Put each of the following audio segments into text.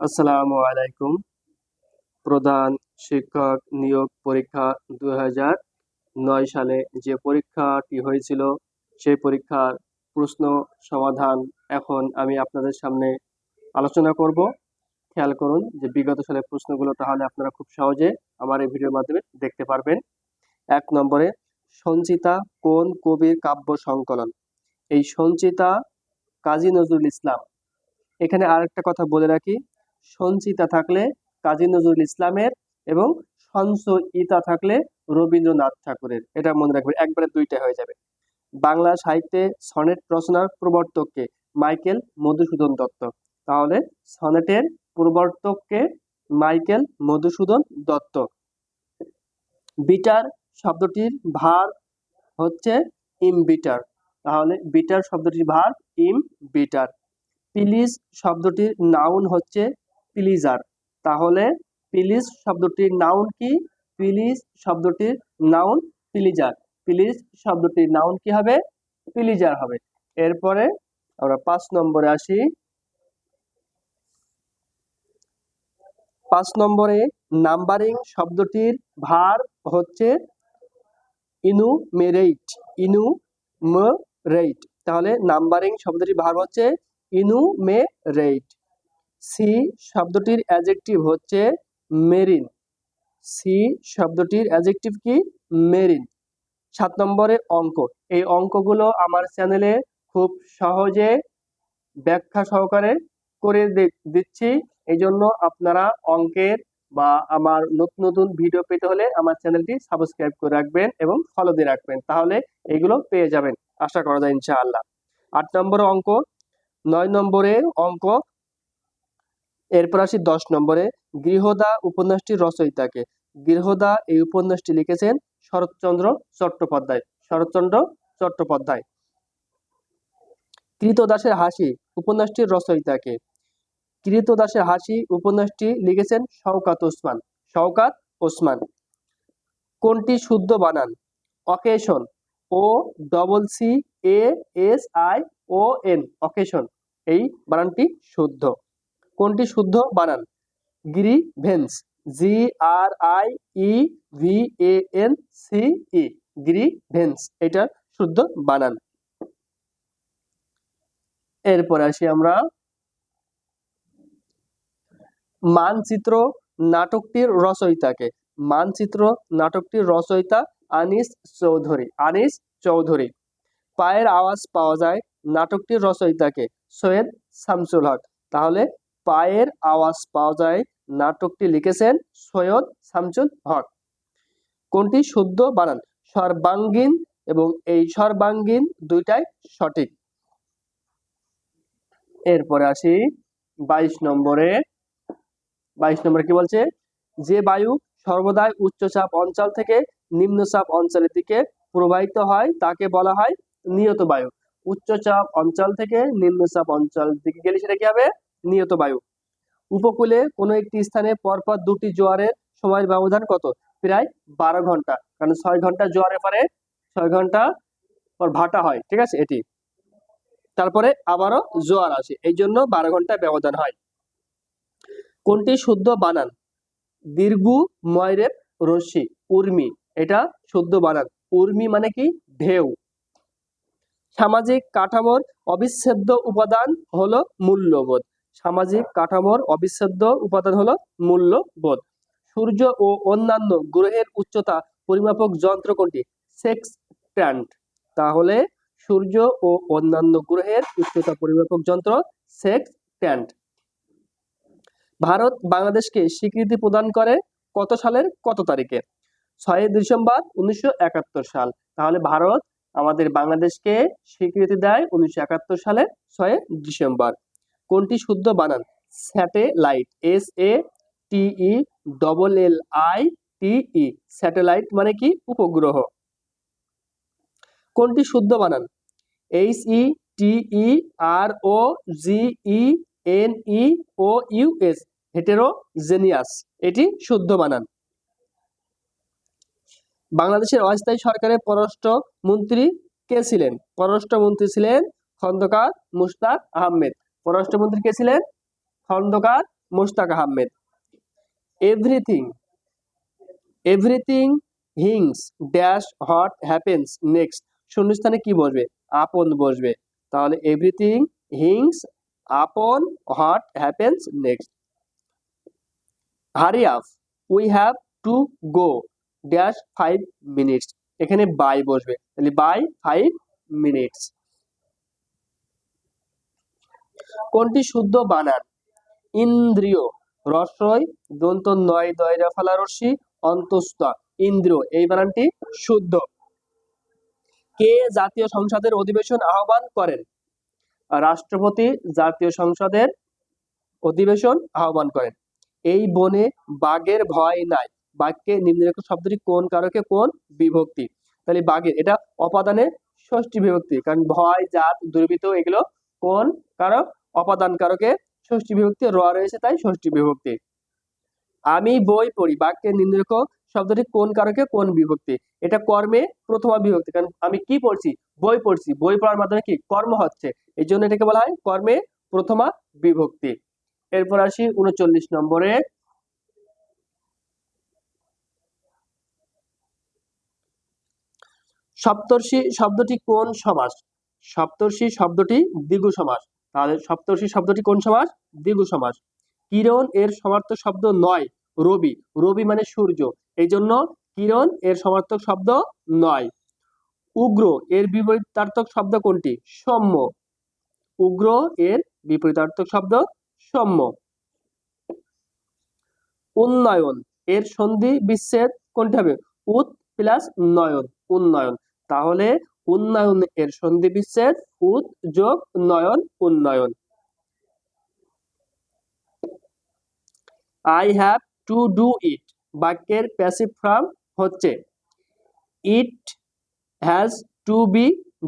আসসালামু আলাইকুম। প্রধান শিক্ষক নিয়োগ পরীক্ষা দুই নয় সালে যে পরীক্ষাটি হয়েছিল, সেই পরীক্ষার প্রশ্ন সমাধান এখন আমি আপনাদের সামনে আলোচনা করব। খেয়াল করুন যে বিগত সালের প্রশ্নগুলো তাহলে আপনারা খুব সহজে আমার এই ভিডিওর মাধ্যমে দেখতে পারবেন। এক নম্বরে, সঞ্চিতা কোন কবির কাব্য সংকলন? এই সঞ্চিতা কাজী নজরুল ইসলাম। এখানে আরেকটা কথা বলে রাখি সঞ্চিতা থাকলে কাজী নজরুল ইসলামের এবং সঞ্চয়িতা থাকলে রবীন্দ্রনাথ ঠাকুরের। এটা মনে রাখবেন, একবারে দুইটা হয়ে যাবে। বাংলা সাহিত্যে সনেট রচনার প্রবর্তককে মাইকেল মধুসূদন দত্ত। তাহলে সনেটের প্রবর্তককে মাইকেল মধুসূদন দত্ত। বিটার শব্দটির ভার হচ্ছে ইম বিটার তাহলে বিটার শব্দটির ভার ইম বিটার পিলিজ শব্দটির নাউন হচ্ছে প্লিজার তাহলে প্লিজ শব্দটির নাউন কি? প্লিজ শব্দটির নাউন প্লিজার প্লিজ শব্দটির নাউন কি হবে? প্লিজার হবে। এরপরে আমরা পাঁচ নম্বরে আসি। পাঁচ নম্বরে নাম্বারিং শব্দটির ভার হচ্ছে ইনু মেরেইট ইনু রেইট তাহলে নাম্বারিং শব্দটির ভার হচ্ছে ইনু মে রেইট সি শব্দটির অ্যাজেক্টিভ হচ্ছে মেরিন। সি শব্দটির অ্যাজেক্টিভ কি? মেরিন। সাত নম্বরে অঙ্ক। এই অঙ্কগুলো আমার চ্যানেলে খুব সহজে ব্যাখ্যা সহকারে করে দিচ্ছি। এই জন্য আপনারা অঙ্কের বা আমার নতুন নতুন ভিডিও পেতে হলে আমার চ্যানেলটি সাবস্ক্রাইব করে রাখবেন এবং ফলো দিয়ে রাখবেন। তাহলে এগুলো পেয়ে যাবেন। আশা করা যায় ইনশাআল্লাহ। আট নম্বর অঙ্ক। নয় নম্বরের অঙ্ক এরপর আসি দশ নম্বরে, গৃহদা উপন্যাসটির রচয়িতাকে। গৃহদা এই উপন্যাসটি লিখেছেন শরৎচন্দ্র চট্টোপাধ্যায়। শরৎচন্দ্র চট্টোপাধ্যায়। কৃতদাসের হাসি উপন্যাসটির রচয়িতাকে। কৃতদাসের হাসি উপন্যাসটি লিখেছেন শওকাত ওসমান। শওকাত ওসমান। কোনটি শুদ্ধ বানান? Occasion. O double C A S I O N. Occasion. এই বানানটি শুদ্ধ। কোনটি শুদ্ধ? বানান। Grievance. G R I E V A N C E grievance. এটা শুদ্ধ বানান। এরপরে আসি আমরা মানচিত্র নাটকটির রচয়িতাকে। মানচিত্র নাটকটির রচয়িতা আনিস চৌধুরী। আনিস চৌধুরী। পায়ের আওয়াজ পাওয়া যায় নাটকটির রচয়িতাকে, সৈয়দ শামসুল হক। তাহলে পায়ের আওয়াজ পাওয়া যায়। নাটকটি লিখেছেন সৈয়দ শামসুল হক। কোনটি শুদ্ধ? বানান। সর্বাঙ্গীন এবং এই সর্বাঙ্গীন দুইটাই সঠিক। এরপরে আসি বাইশ নম্বরে। বাইশ নম্বরে কি বলছে? যে বায়ু সর্বদাই উচ্চচাপ অঞ্চল থেকে নিম্নচাপ অঞ্চলের দিকে প্রবাহিত হয়, তাকে বলা হয় নিয়ত বায়ু। উচ্চচাপ অঞ্চল থেকে নিম্নচাপ অঞ্চল দিকে গেলে সেটা কি হবে? নিয়ত বায়ু। উপকূলে কোনো একটি স্থানে পরপর দুটি জোয়ারের সময়ের ব্যবধান কত? প্রায় বারো ঘণ্টা। কারণ ছয় ঘণ্টা জোয়ারের পরে ছয় ঘণ্টা পর ভাটা হয়, ঠিক আছে? এটি। তারপরে আবারও জোয়ার আসে। এই জন্য বারো ঘণ্টা ব্যবধান হয়। কোনটি শুদ্ধ বানান? দীর্ঘ ময়রেপ রশ্মি, উর্মি। এটা শুদ্ধ বানান। উর্মি মানে কি? ঢেউ। সামাজিক কাঠামোর অবিচ্ছেদ্য উপাদান হলো মূল্যবোধ। সামাজিক কাঠামোর অবিচ্ছেদ্য উপাদান হলো মূল্যবোধ। সূর্য ও অন্যান্য গ্রহের উচ্চতা পরিমাপক যন্ত্র কোনটি? সেক্সট্যান্ট তাহলে সূর্য ও অন্যান্য গ্রহের উচ্চতা পরিমাপক যন্ত্র সেক্সট্যান্ট ভারত বাংলাদেশকে স্বীকৃতি প্রদান করে কত সালের কত তারিখে? ছয় ডিসেম্বর উনিশশো একাত্তর সাল। তাহলে ভারত আমাদের বাংলাদেশকে স্বীকৃতি দেয় উনিশশো একাত্তর সালে ছয় ডিসেম্বর। কোনটি শুদ্ধ বানান? Satellite S A T E double L I T E satellite মানে কি? উপগ্রহ। কোনটি শুদ্ধ বানান? H E T E R O G E N E O U S heterogeneous এটি শুদ্ধ বানান। বাংলাদেশের অস্থায়ী সরকারের পররাষ্ট্র মন্ত্রী কে ছিলেন? পররাষ্ট্রমন্ত্রী ছিলেন খন্দকার মুশতাক আহমেদ। পররাষ্ট্রমন্ত্রী কে ছিলেন? Khondaker Mostaq Ahmed. Everything everything hinges, dash, what happens, next. শূন্যস্থানে কি বসবে? আপন বসবে। তাহলে everything hinges, upon, what happens, next. Hurry up we have to go, dash five minutes. এখানে বাই বসবে। তাহলে বাই ফাইভ মিনিটস। কোনটি শুদ্ধ বানান? ইন্দ্রিয় রসয় দন্ত নয় দয়রা ফালা রশ্মি, অন্তস্থ। ইন্দ্রিয়, এই বানানটি শুদ্ধ। কে জাতীয় সংসদের অধিবেশন আহ্বান করেন? রাষ্ট্রপতি জাতীয় সংসদের অধিবেশন আহ্বান করেন। এই বনে বাঘের ভয় নাই। বাক্যে নিম্নলিখিত শব্দটি কোন কারকে? কোন বিভক্তি? তাহলে বাঘের, এটা অপাদানে ষষ্ঠী বিভক্তি। কারণ ভয়, জাত, দুর্বৃত্ত, এগুলো কোন কারক? অপাদান কারকে ষষ্ঠী বিভক্তি র রয়েছে, তাই ষষ্ঠী বিভক্তি। আমি বই পড়ি, বাক্যের নিম্নলিখিত শব্দটি কোন কারকে কোন বিভক্তি? এটা কর্মে প্রথমা বিভক্তি, কারণ আমি কি পড়ছি? বই পড়ছি। বই পড়ার মাধ্যমে কি? কর্ম হচ্ছে। এই জন্য এটাকে বলা হয় কর্মে প্রথমা বিভক্তি। এরপর আসি উনচল্লিশ নম্বরে। সপ্তর্ষি শব্দটি কোন সমাস? সপ্তর্ষি শব্দটি দ্বিগু সমাস। তাহলে সপ্তর্ষি শব্দটি কোন সমাস? দ্বিগু সমাস। কিরণ এর সমার্থক শব্দ নয়, রবি। রবি মানে সূর্য। এই জন্য কিরণ এর সমার্থক শব্দ নয়। উগ্র এর বিপরীতার্থক শব্দ কোনটি? সৌম্য। উগ্র এর বিপরীতার্থক শব্দ সৌম্য। উন্নয়ন এর সন্ধি বিচ্ছেদ কোনটি হবে? উত প্লাস নয়ন। উন্নয়ন। তাহলে উন্নয়ন এর সন্ধি বিচ্ছেদ উত যোগ, নয়ন, উন্নয়ন। I have to do it বাক্যের প্যাসিভ ফর্ম হচ্ছে it has to be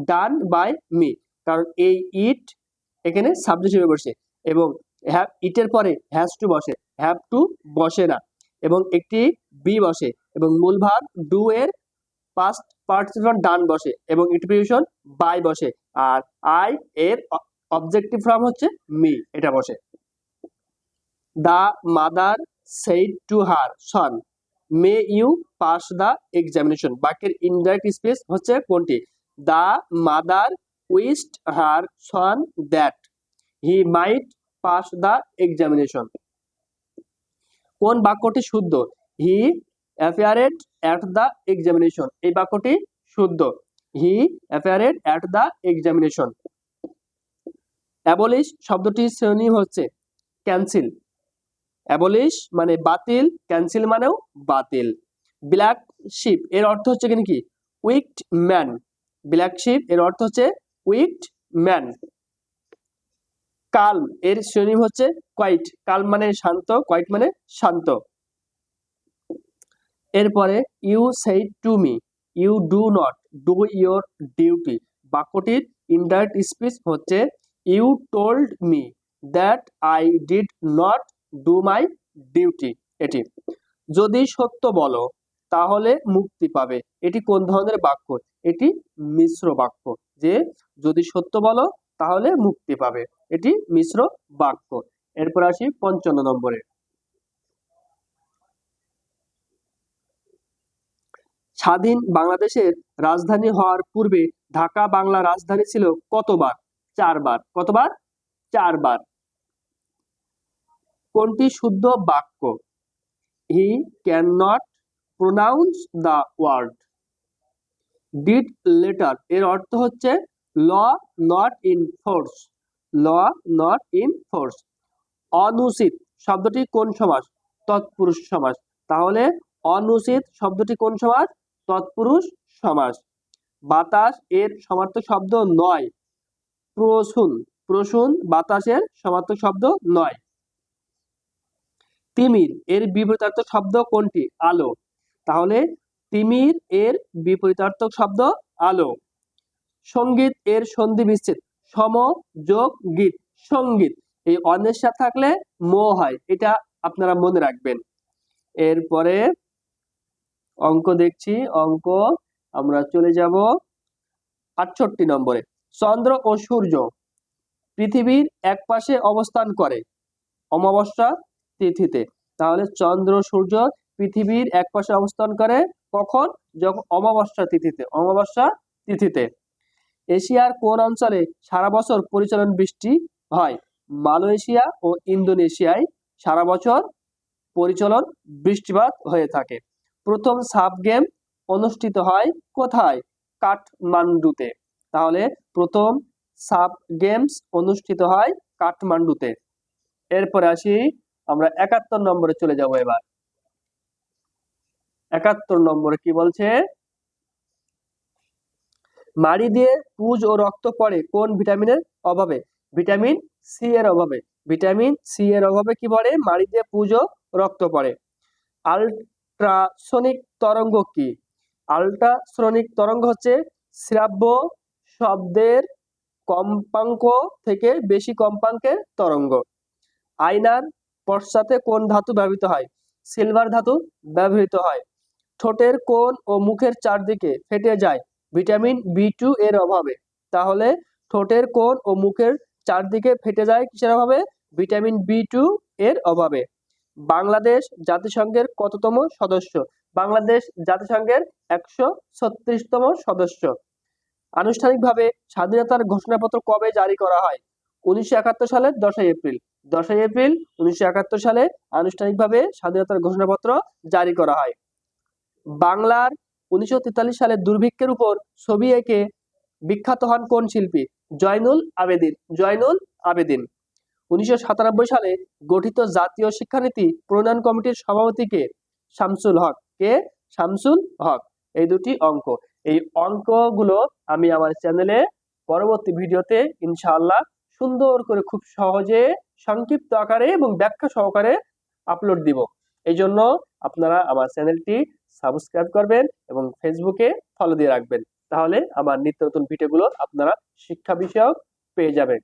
done by me কারণ এই ইট এখানে সাবজেক্ট হিসেবে বসে এবং হ্যাভ ইটের পরে হ্যাজ টু বসে হ্যাভ টু বসে না এবং একটি বি বসে এবং মূল ভাগ ডু এর পাস্ট পার্টিসিপেন্ট ডান বসে এবং ইন্টারপ্রিটেশন বাই বসে। আর আই এর অবজেক্টিভ ফর্ম হচ্ছে মি এটা বসে। The mother said to her son may you pass the examination বাক্যের ইনডাইরেক্ট স্পেস হচ্ছে কোনটি? The mother wished her son that he might pass the examination কোন বাক্যটি শুদ্ধ? He appeared at the examination এই বাক্যটি শুদ্ধ। He appeared at the examination abolish শব্দটির শ্রেণি হচ্ছে ক্যান্সেল অ্যাবলিশ মানে বাতিল ক্যান্সেল মানেও বাতিল। ব্ল্যাক শিপ এর অর্থ হচ্ছে কিন্তু কি? উইকড ম্যান ব্ল্যাক শিপ এর অর্থ হচ্ছে উইকড ম্যান কাল এর শ্রেণি হচ্ছে কোয়াইট কাল মানে শান্ত কোয়াইট মানে শান্ত। এরপরে, you said to me you do not do your duty বাক্যটির ইনডাইরেক্ট স্পিচ হচ্ছে, you told me that I did not do my duty এটি। যদি সত্য বলো, তাহলে মুক্তি পাবে। এটি কোন ধরনের বাক্য? এটি মিশ্র বাক্য। যে যদি সত্য বলো, তাহলে মুক্তি পাবে। এটি মিশ্র বাক্য। এরপর আসি পঞ্চান্ন নম্বরে। স্বাধীন বাংলাদেশের রাজধানী হওয়ার পূর্বে ঢাকা বাংলা রাজধানী ছিল কতবার? চারবার। কতবার? চারবার। কোনটি শুদ্ধ বাক্য? He can not pronounce the word dead letter এর অর্থ হচ্ছে law not in force law not in force অনুচিত শব্দটি কোন সমাস? তৎপুরুষ সমাস। তাহলে অনুচিত শব্দটি কোন সমাস? তৎপুরুষ সমাস। বাতাস এর সমার্থক শব্দ নয়। প্রসূন প্রসূন বাতাসের সমার্থক শব্দ নয়। তিমির এর বিপরীতার্থক শব্দ কোনটি? আলো। তাহলে তিমির এর বিপরীতার্থক শব্দ আলো। সংগীত এর সন্ধি বিচ্ছেদ। সম, যোগ, গীত। সংগীত। এই সাথে থাকলে মো হয়। এটা আপনারা মনে রাখবেন। এরপরে অঙ্ক দেখছি, অঙ্ক। আমরা চলে যাব আটষট্টি নম্বরে। চন্দ্র ও সূর্য পৃথিবীর এক পাশে অবস্থান করে অমাবস্যা তিথিতে। তাহলে চন্দ্র, সূর্য পৃথিবীর এক পাশে অবস্থান করে কখন? যখন অমাবস্যা তিথিতে অমাবস্যা তিথিতে। এশিয়ার কোন অঞ্চলে সারা বছর পরিচালন বৃষ্টি হয়? মালয়েশিয়া ও ইন্দোনেশিয়ায় সারা বছর পরিচালন বৃষ্টিপাত হয়ে থাকে। প্রথম সাব গেম অনুষ্ঠিত হয় কোথায়? কাঠমান্ডুতে। তাহলে প্রথম সাব গেমস অনুষ্ঠিত হয় কাঠমান্ডুতে। এরপরে আসি, আমরা একাত্তর নম্বরে চলে যাব এবার। একাত্তর নম্বরে কি বলছে? মাড়ি দিয়ে পুজ ও রক্ত পড়ে কোন ভিটামিনের অভাবে? ভিটামিন সি এর অভাবে। ভিটামিন সি এর অভাবে কি পড়ে? মাড়ি দিয়ে পুজ ও রক্ত পড়ে। আলট্রাসনিক তরঙ্গ কি? আলট্রাসনিক তরঙ্গ হচ্ছে শ্রাব্য শব্দের কম্পাঙ্ক থেকে বেশি কম্পাঙ্কের তরঙ্গ। আয়নার পশ্চাতে কোন ধাতু ব্যবহৃত হয়? সিলভার ধাতু ব্যবহৃত হয়। ঠোঁটের কোন ও মুখের চারদিকে ফেটে যায় ভিটামিন বি টু এর অভাবে। তাহলে ঠোঁটের কোন ও মুখের চারদিকে ফেটে যায় কিসের অভাবে? ভিটামিন বি টু এর অভাবে। বাংলাদেশ জাতিসংঘের কততম সদস্য? বাংলাদেশ জাতিসংঘের একশো ছত্রিশতম সদস্য। আনুষ্ঠানিকভাবে স্বাধীনতার ঘোষণাপত্র কবে জারি করা হয়? উনিশশো একাত্তর সালের দশই এপ্রিল। দশই এপ্রিল উনিশশো একাত্তর সালে আনুষ্ঠানিকভাবে স্বাধীনতার ঘোষণাপত্র জারি করা হয়। বাংলার উনিশশো তেতাল্লিশ সালে দুর্ভিক্ষের উপর ছবি এঁকে বিখ্যাত হন কোন শিল্পী? জয়নুল আবেদিন। জয়নুল আবেদিন। উনিশশো সাতানব্বই সালে গঠিত জাতীয় শিক্ষানীতি প্রণয়ন কমিটির সভাপতিকে শামসুল হক। কে? শামসুল হক। এই দুটি অঙ্ক। এই অঙ্কগুলো আমি আমার চ্যানেলে পরবর্তী ভিডিওতে ইনশাআল্লাহ সুন্দর করে খুব সহজে, সংক্ষিপ্ত আকারে এবং ব্যাখ্যা সহকারে আপলোড দিব। এই জন্য আপনারা আমার চ্যানেলটি সাবস্ক্রাইব করবেন এবং ফেসবুকে ফলো দিয়ে রাখবেন। তাহলে আমার নিত্য নতুন ভিডিওগুলো আপনারা শিক্ষা বিষয়ক পেয়ে যাবেন।